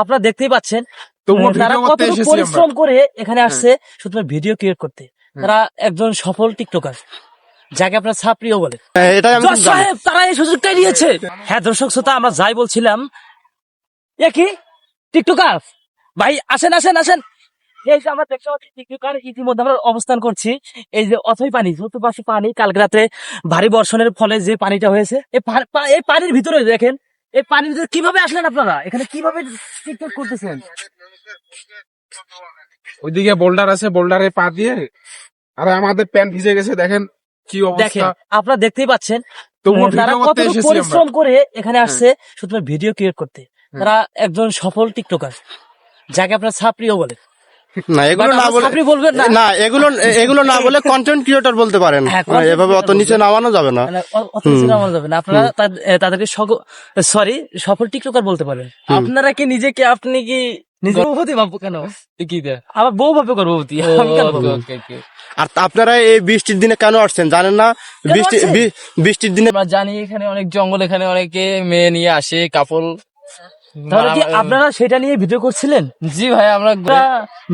আপনারা দেখতেই পাচ্ছেন তারা কতটুকু পরিশ্রম করে এখানে আসছে শুধুমাত্র ভিডিও ক্রিয়েট করতে। তারা একজন সফল টিকটকার যাকে আপনার ছাত্রীও বলে। হ্যাঁ। সাহেব তারা এই সুযোগটাই নিয়েছে। হ্যাঁ দর্শক শ্রোতা আমরা যাই বলছিলাম এ কি? টিকটকার ভাই আসেন আসেন আসেন। এই যে আমরা দেখতে পাচ্ছি টিকটকার ইতিমধ্যে আমরা অবস্থান করছি। এই যে অথই পানি চতুর্পাশে পানি কালকে রাত্রে ভারী বর্ষণের ফলে যে পানিটা হয়েছে এই পানির ভিতরে দেখেন এই পানির ভিতরে কীভাবে আসলেন আপনারা? এখানে কীভাবে টিকটক করতেছেন? ওইদিকে বোল্ডার আছে বোল্ডারে পা দিয়ে আর আমাদের প্যান্ট ভিজে গেছে দেখেন কি দেখেন অবস্থা আপনারা দেখতেই পাচ্ছেন তারা আমরা। পরিশ্রম করে এখানে আসছে শুধুমাত্র ভিডিও ক্রিয়েট করতে। তারা একজন সফল টিকটকার যাকে আপনার ছাত্রীও বলে। না এগুলো না বলে ছাত্রী বলবেন না। না এগুলো এগুলো না বলে কন্টেন্ট ক্রিয়েটর বলতে পারেন। হ্যাঁ, এভাবে অত নিচে নামানো যাবে না। মানে অত কিছু নামানো যাবে না। আপনারা তাদেরকে সরি সফল টিকটকার বলতে পারেন। আপনারা কি নিজেকে আপনি কি নিজের বৌভূতি ভাববো কেন? কি দে বউ ভাবে গর্ভবতী আমি কেন ভাববো? আর আপনারা এই বৃষ্টির দিনে কেন আসছেন জানেন না? বৃষ্টি বৃষ্টির দিনে আমরা জানি এখানে অনেক জঙ্গল এখানে অনেকে মেয়ে নিয়ে আসে কাপড় তাহলে কি আপনারা সেটা নিয়ে ভিডিও করছিলেন? জি ভাই আমরা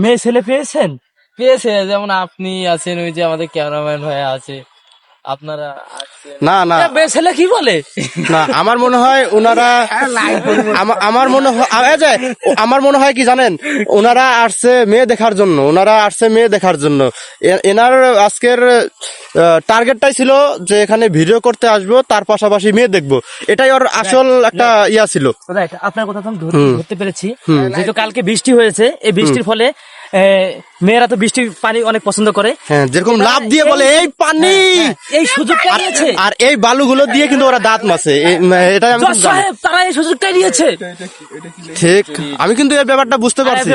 মেয়ে ছেলে পেয়েছেন? পেয়েছে যেমন আপনি আছেন ওই যে আমাদের ক্যামেরাম্যান ভাই আছে। আপনারা না না। ছেলে কি বলে? না আমার মনে হয় ওনারা আমার মনে হয় আমার মনে হয় কি জানেন ওনারা আসছে মেয়ে দেখার জন্য ওনারা আসছে মেয়ে দেখার জন্য। এনার আজকের টার্গেটটাই ছিল যে এখানে ভিডিও করতে আসব তার পাশাপাশি মেয়ে দেখব। এটাই ওর আসল একটা ইয়া ছিল। রাইট আপনার কথা তো আমি ধরতে পেরেছি। যেহেতু কালকে বৃষ্টি হয়েছে এই বৃষ্টির ফলে মেয়েরা তো বৃষ্টির পানি অনেক পছন্দ করে। হ্যাঁ যেরকম লাভ দিয়ে বলে এই পানি! এই সুযোগ নিয়েছে। আর এই বালুগুলো দিয়ে কিন্তু ওরা দাঁত মাছে। এটা এটাই আমি কিন্তু তারা এই সুযোগটাই নিয়েছে। ঠিক আমি কিন্তু এই ব্যাপারটা বুঝতে পারছি।